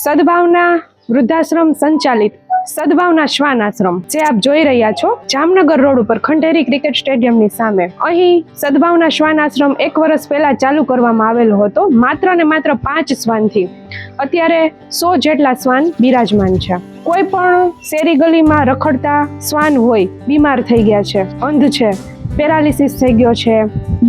સદભાવના વૃદ્ધાશ્રમ સંચાલિત સદભાવના શ્વાન આશ્રમ જે આપ જોઈ રહ્યા છો, જામનગર રોડ ઉપર ખંડેરી ક્રિકેટ સ્ટેડિયમની સામે. અહીં સદભાવના શ્વાન આશ્રમ એક વર્ષ પહેલા ચાલુ કરવામાં આવેલો હતો, માત્ર ને માત્ર પાંચ શ્વાનથી. અત્યારે સો જેટલા શ્વાન બિરાજમાન છે. કોઈ પણ શેરી ગલીમાં રખડતા શ્વાન હોય, બીમાર થઈ ગયા છે, અંધ છે, પેરાલિસિસ થઈ ગયો છે.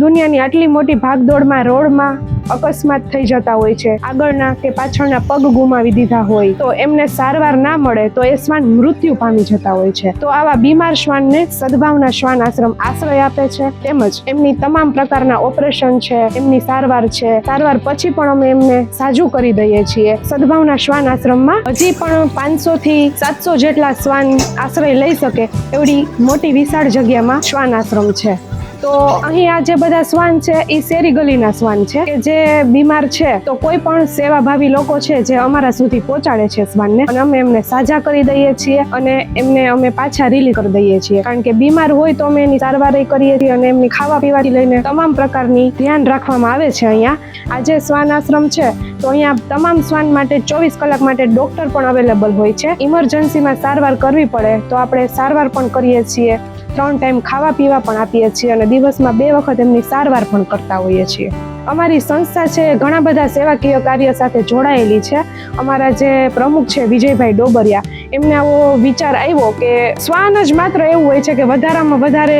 દુનિયાની આટલી મોટી ભાગદોડમાં રોડમાં અકસ્માત થઈ જતા હોય છે. આગળના કે પાછળના પગ ગુમાવી દીધા હોય તો એમને સારવાર ના મળે તો એ શ્વાન મૃત્યુ પામી જતા હોય છે. તો આવા બીમાર શ્વાનને સદભાવના શ્વાન આશ્રમ આશ્રય આપે છે. તેમજ એમની તમામ પ્રકારના ઓપરેશન છે, એમની સારવાર છે. સારવાર પછી પણ અમે એમને સાજુ કરી દઈએ છીએ. સદભાવના શ્વાન આશ્રમમાં હજી પણ પાંચસો થી સાતસો જેટલા શ્વાન આશ્રય લઈ શકે એવડી મોટી વિશાળ જગ્યામાં શ્વાન આશ્રમ છે. તો અહીં આ જે બધા શ્વાન છે, એ શેરી ગલીના શ્વાન છે કે જે બીમાર છે, તો કોઈ પણ સેવાભાવી લોકો છે જે અમારા સુધી પહોંચાડે છે શ્વાનને, અને અમે એમને સાજા કરી દઈએ છીએ અને એમને અમે પાછા રિલી કરી દઈએ છીએ. કારણ કે બીમાર હોય તો અમે એની સારવાર કરીએ છીએ અને એમની ખાવા પીવાથી લઈને તમામ પ્રકારની ધ્યાન રાખવામાં આવે છે અહીંયા. આ જે શ્વાન આશ્રમ છે, તો અહીંયા તમામ શ્વાન માટે ચોવીસ કલાક માટે ડોક્ટર પણ અવેલેબલ હોય છે. ઇમરજન્સીમાં સારવાર કરવી પડે તો આપણે સારવાર પણ કરીએ છીએ. ત્રણ ટાઈમ ખાવા પીવા પણ આપીએ છીએ અને દિવસમાં બે વખત એમની સારવાર પણ કરતા હોઈએ છીએ. અમારી સંસ્થા છે, ઘણા બધા સેવાકીય કાર્ય સાથે જોડાયેલી છે. અમારા જે પ્રમુખ છે, વિજયભાઈ ડોબરિયા, એમને આવો વિચાર આવ્યો કે શ્વાન જ માત્ર એવું હોય છે કે વધારામાં વધારે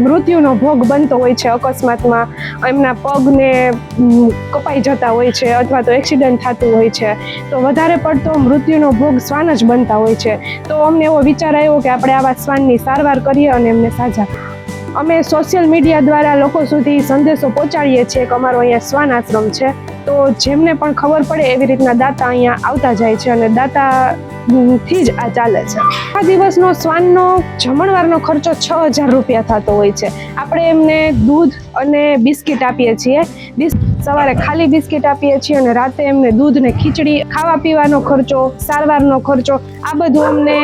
મૃત્યુનો ભોગ બનતો હોય છે અકસ્માતમાં, એમના પગને કપાઈ જતા હોય છે અથવા તો એક્સિડન્ટ થતું હોય છે. તો વધારે પડતો મૃત્યુનો ભોગ શ્વાન જ બનતા હોય છે. તો અમને એવો વિચાર આવ્યો કે આપણે આવા શ્વાનની સારવાર કરીએ અને એમને સાજા અમે સોશિયલ મીડિયા દ્વારા લોકો સુધી સંદેશો પહોંચાડીએ છીએ કે અમારો અહીંયા શ્વાન આશ્રમ છે. તો જેમને પણ ખબર પડે એવી રીતના દાતા અહીંયા આવતા જાય છે અને દાતા થી જ આ ચાલે છે. આ દિવસનો શ્વાનનો જમણવારનો ખર્ચો છ હજાર રૂપિયા થતો હોય છે. આપણે એમને દૂધ અને બિસ્કિટ આપીએ છીએ. બિસ સવારે ખાલી બિસ્કિટ આપીએ છીએ અને રાતે એમને દૂધ ને ખીચડી, ખાવા પીવાનો ખર્ચો, સારવારનો ખર્ચો, આ બધું અમને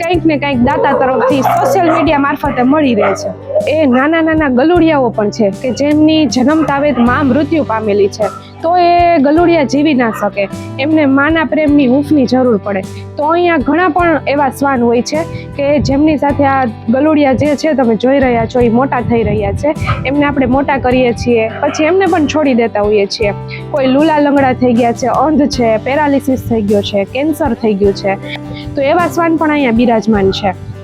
કંઈક ને કંઈક દાતા તરફથી સોશિયલ મીડિયા મારફતે મળી રહે છે. એ નાના નાના ગલુડિયાઓ પણ છે કે જેમની જન્મતાવે જ માં મૃત્યુ પામેલી છે. તો એ ગલુડિયા જીવી ના શકે. એમને માના પ્રેમની હૂંફની જરૂર પડે. તો અહીંયા ઘણા પણ એવા શ્વાન હોય છે કે જેમની સાથે આ ગલુડિયા જે છે તમે જોઈ રહ્યા છો એ મોટા થઈ રહ્યા છે. એમને આપણે મોટા કરીએ છીએ. પછી એમને પણ છોડી દેતા હોઈએ છીએ. કોઈ લૂલા લંગડા થઈ ગયા છે, અંધ છે, પેરાલિસિસ થઈ ગયો છે, કેન્સર થઈ ગયું છે. તો એવા શ્વાન પણ અહીંયા બિરાજમાન છે.